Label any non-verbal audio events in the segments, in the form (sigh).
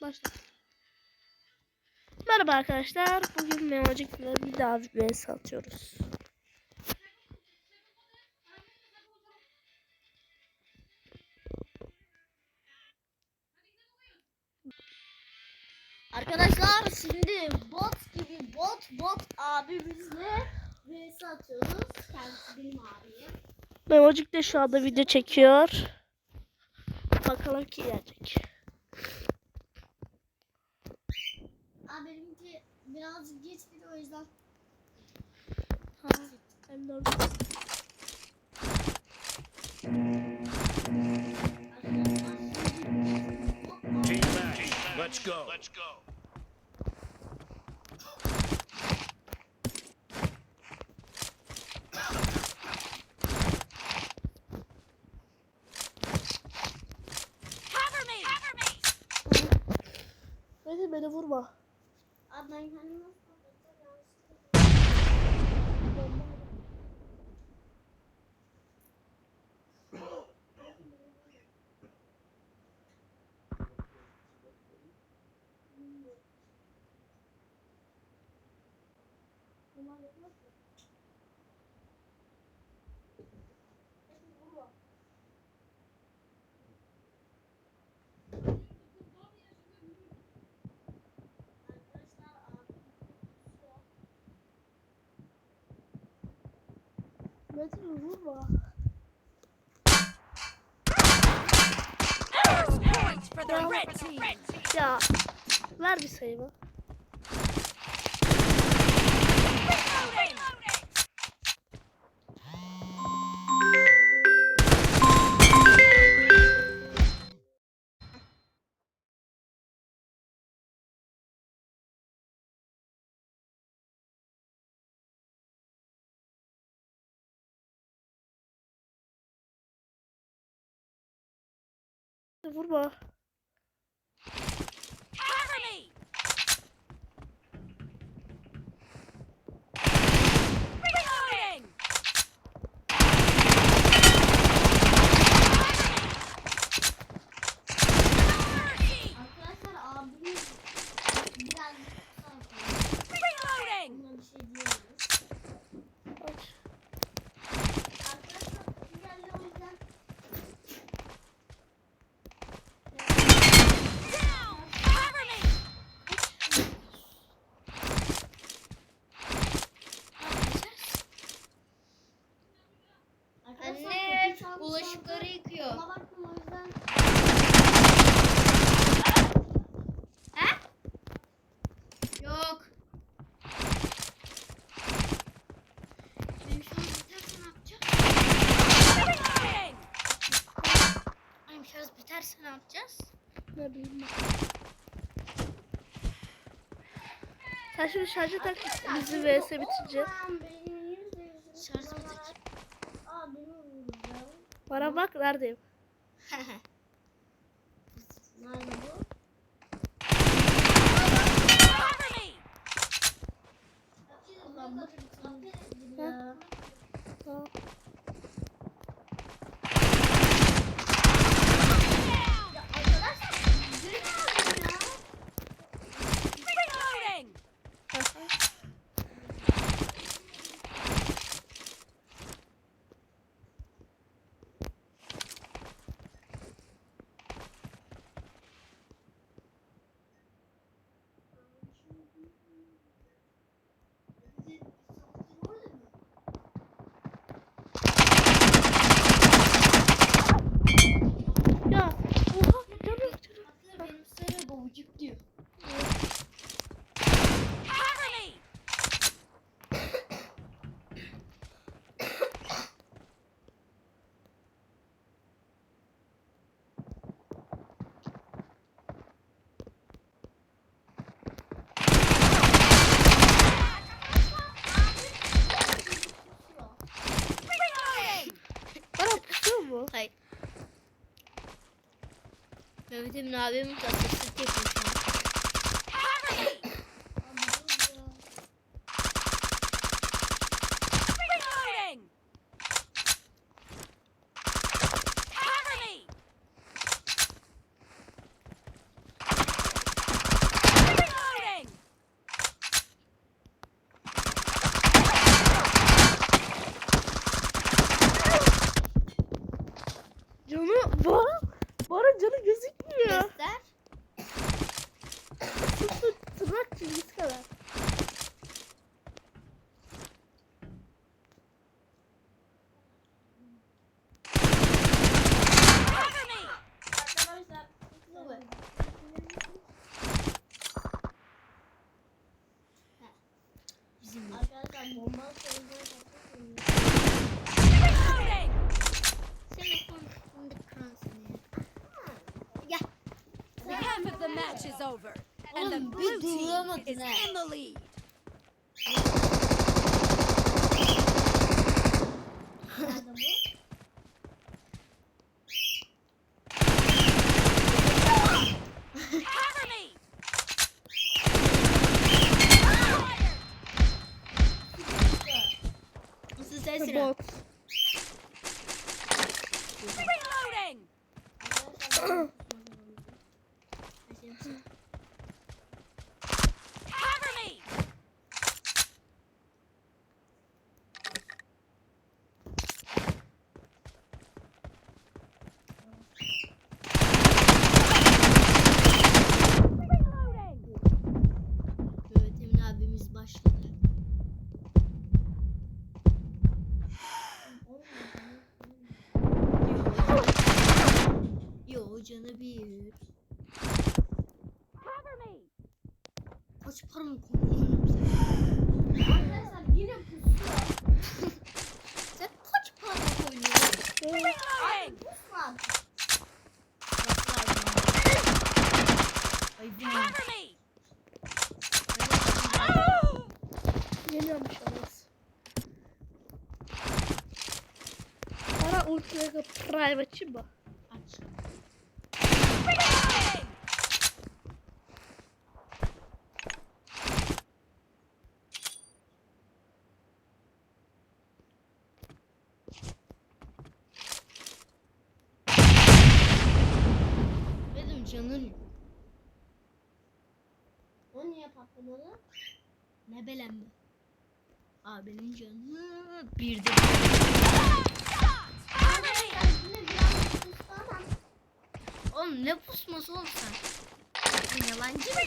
Başla. Merhaba arkadaşlar. Bugün Memocik'le bir daha bir vs atıyoruz. Arkadaşlar şimdi bot gibi bot bot abimizle vs atıyoruz. Kendisi benim abim. Memocik de şu anda video çekiyor. Bakalım kim gelecek. Birazcık geç bir o yüzden. De Team match. Let's go. Let's go. Beni beni vurma. Abi ben Beni vurma. Ya ver bir sayımı. Vurma. Cover me. Reloading. Mercy. Arkadaşlar abimiz biraz Reloading. Buna bir şey diyemiyoruz. Aç. Arkadaşlar güzel o yüzden Down. Cover me. Arkadaşlar Anne kapıyı çaldı, bulaşıkları çaldı. yıkıyor. Ona bakma o yüzden. Yok. Benim şarj biterse ne yapacağız? Reloading. Benim şarj biterse ne yapacağız? Ne bileyim ben. Sen şimdi şarja tak bizi vs bitince. Şarj Abimi vuracağım. Bana bak neredeyim. (laughs) Nerede bu? Ulan bu affedin ya. Tamam. Down. Ya arkadaşlar yürü abi ya. Reloading. Ya oha canım canım. Benim sarı bovucuk diyor. Cover me. Reloading. Bana pusuyor mu? Hayır. Mehmet Emin abim tasarlık yapıyor over. And the blue team is in the lead. Cover me! Ultra Private mı? Aç. Benim canım. O niye patlamadı? Ne bileyim ben. Abinin canı bir de. Oğlum ne pusması oğlum? Sen Yalancı mısın?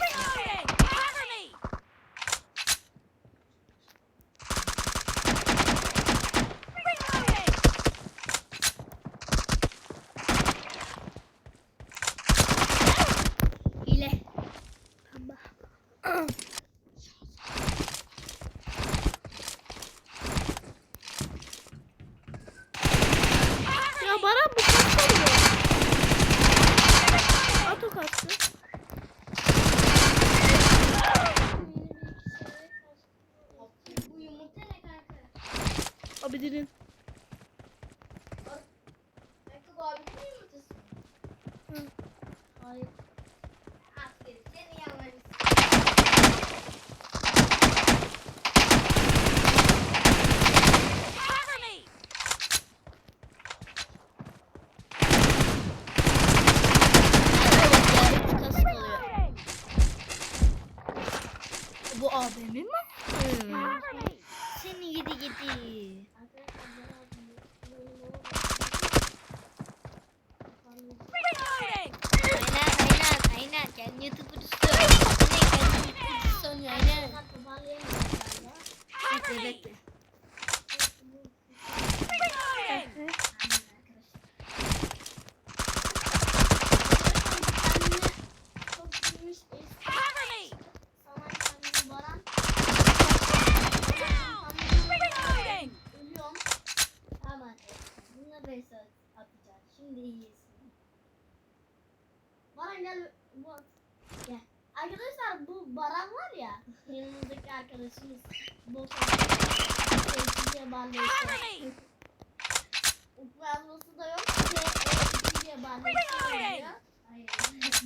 Yazması da yok.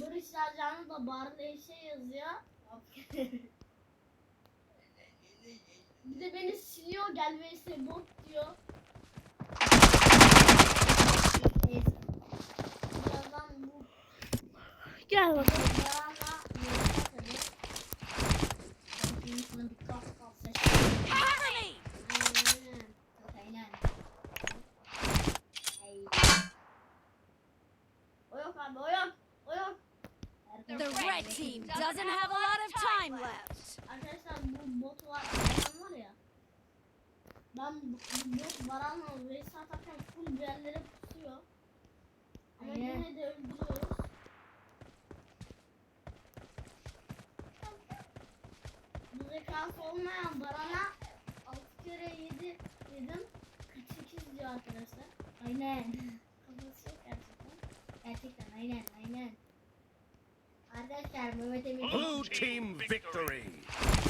Barış Ercan'ı da Barleyşe yazıyor. Bir de beni siliyor gel Gel bakalım. Baran'la Melisa tabii. Benim sana bir kaf kaf ses. Cover me! Aynen. Çok aynen. Ay. O yok abi o yok. O yok. The red team doesn't have a lot of time left. Arkadaşlar bu bot var, var ya. Ben bu bot Baran'la vs atarken full bir yerlere pusuyor. Ama yine de öldürüyoruz. Bu zekası olmayan Baran'a 6 kere 7 yedim. 48 diyor arkadaşlar. Aynen. Kafası yok gerçekten. Gerçekten aynen aynen. Arkadaşlar Mehmet Emin. Blue team victory.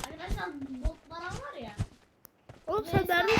Arkadaşlar bot varan var ya. Oğlum sen nerede?